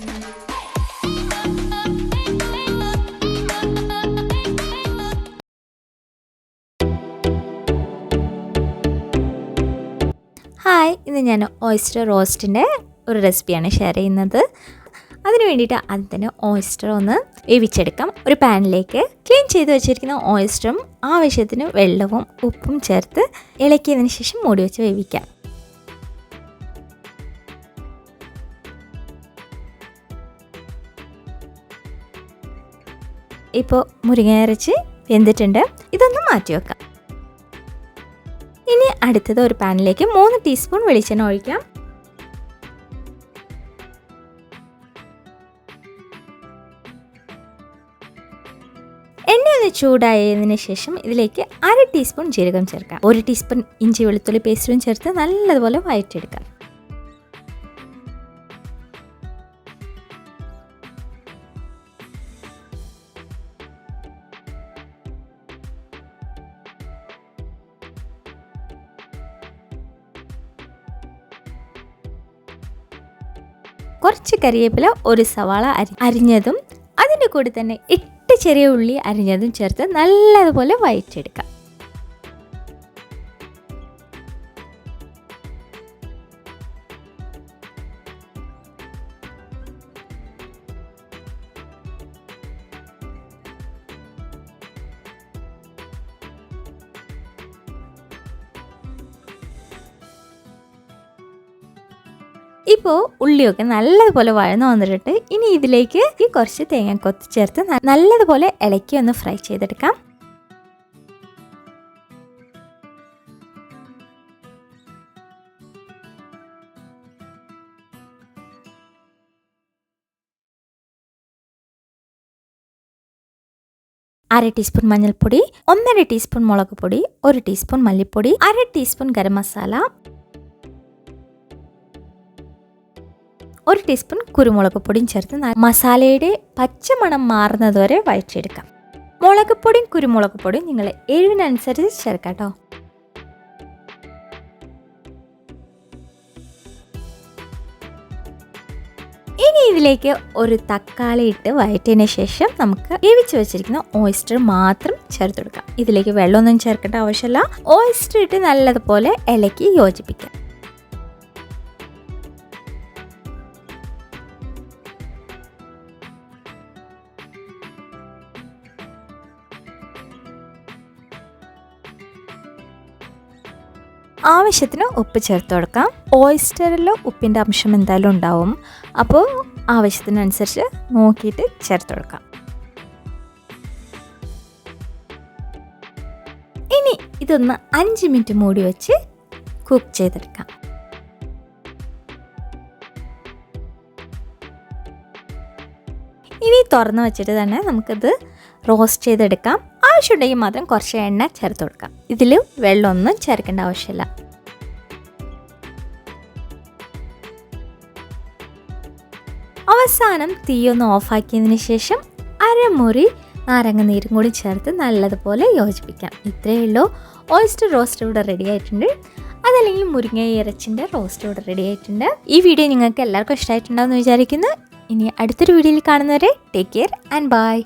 Hi ഇന്ന് ഞാൻ oyster റോസ്റ്റിന്റെ ഒരു റെസിപ്പിയാണ് ഷെയർ ചെയ്യുന്നത്. അതിന് വേണ്ടിയിട്ട് ആദ്യം തന്നെ ഓയിസ്റ്റർ ഒന്ന് വേവിച്ചെടുക്കാം. ഒരു പാനിലേക്ക് ക്ലീൻ ചെയ്ത് വെച്ചിരിക്കുന്ന ഓയിസ്റ്ററും ആവശ്യത്തിന് വെള്ളവും ഉപ്പും ചേർത്ത് ഇളക്കിയതിന് ശേഷം മൂടി വെച്ച് വേവിക്കാം. ഇപ്പോൾ മുരിങ്ങ വെന്തിട്ടുണ്ട്. ഇതൊന്ന് മാറ്റി വെക്കാം. ഇനി അടുത്തത് ഒരു പാനിലേക്ക് മൂന്ന് ടീസ്പൂൺ വെളിച്ചെണ്ണ ഒഴിക്കാം. എണ്ണ ചൂടായതിനു ശേഷം ഇതിലേക്ക് അര ടീസ്പൂൺ ജീരകം ചേർക്കാം. ഒരു ടീസ്പൂൺ ഇഞ്ചി വെളുത്തുള്ളി പേസ്റ്റും ചേർത്ത് നല്ലതുപോലെ വഴറ്റിയെടുക്കാം. കുറച്ച് കറിവേപ്പില ഒരു സവാള അരി അരിഞ്ഞതും അതിന്റെ കൂടെ തന്നെ എട്ട് ചെറിയ ഉള്ളി അരിഞ്ഞതും ചേർത്ത് നല്ലതുപോലെ വഴറ്റിയെടുക്കാം. ഇപ്പോൾ ഉള്ളിയൊക്കെ നല്ലതുപോലെ വഴന്നു വന്നിട്ട് ഇനി ഇതിലേക്ക് ഈ കുറച്ച് കൊത്തി ചേർത്ത് നല്ലതുപോലെ ഇളക്കി ഒന്ന് ഫ്രൈ ചെയ്തെടുക്കാം. അര ടീസ്പൂൺ മഞ്ഞൾപ്പൊടി ഒന്നര ടീസ്പൂൺ മുളക് പൊടി ഒരു ടീസ്പൂൺ മല്ലിപ്പൊടി അര ടീസ്പൂൺ ഗരം മസാല ഒരു ടീസ്പൂൺ കുരുമുളക് പൊടിയും ചേർത്ത് മസാലയുടെ പച്ചമണം മാറുന്നതുവരെ വഴറ്റിയെടുക്കാം. മുളക് പൊടിയും കുരുമുളക് പൊടിയും നിങ്ങൾ എരിവിനനുസരിച്ച് ചേർക്കാം കേട്ടോ ഇനി ഇതിലേക്ക് ഒരു തക്കാളി ഇട്ട് വഴറ്റിയതിന് ശേഷം നമുക്ക് വേവിച്ച് വെച്ചിരിക്കുന്ന ഓയിസ്റ്റർ മാത്രം ചേർത്ത് കൊടുക്കാം. ഇതിലേക്ക് വെള്ളമൊന്നും ചേർക്കേണ്ട ആവശ്യമില്ല. ഓയിസ്റ്റർ ഇട്ട് നല്ലതുപോലെ ഇലക്കി യോജിപ്പിക്കാം. ആവശ്യത്തിന് ഉപ്പ് ചേർത്ത് കൊടുക്കാം. ഓയിസ്റ്ററിൽ ഉപ്പിന്റെ അംശം എന്തായാലും ഉണ്ടാവും. അപ്പോൾ ആവശ്യത്തിനനുസരിച്ച് നോക്കിയിട്ട് ചേർത്ത് കൊടുക്കാം. ഇനി ഇതൊന്ന് അഞ്ച് മിനിറ്റ് മൂടി വെച്ച് കുക്ക് ചെയ്തെടുക്കാം. ഇനി തുറന്ന് വെച്ചിട്ട് തന്നെ നമുക്കിത് റോസ്റ്റ് ചെയ്തെടുക്കാം. ആവശ്യമുണ്ടെങ്കിൽ മാത്രം കുറച്ച് എണ്ണ ചേർത്ത് കൊടുക്കാം. ഇതിൽ വെള്ളമൊന്നും ചേർക്കേണ്ട ആവശ്യമില്ല. അവസാനം തീയൊന്ന് ഓഫാക്കിയതിന് ശേഷം അരമുറി നാരങ്ങ നീരും കൂടി ചേർത്ത് നല്ലതുപോലെ യോജിപ്പിക്കാം. ഇത്രയേ ഉള്ളൂ. ഓയിസ്റ്റർ റോസ്റ്റ് ഇവിടെ റെഡി ആയിട്ടുണ്ട്. അതല്ലെങ്കിൽ മുരിങ്ങ ഇറച്ചിന്റെ റോസ്റ്റ് ഇവിടെ റെഡി ആയിട്ടുണ്ട്. ഈ വീഡിയോ നിങ്ങൾക്ക് എല്ലാവർക്കും ഇഷ്ടമായിട്ടുണ്ടാവുമെന്ന് വിചാരിക്കുന്നു. ഇനി അടുത്തൊരു വീഡിയോയിൽ കാണുന്നവരെ ടേക്ക് കെയർ ആൻഡ് ബൈ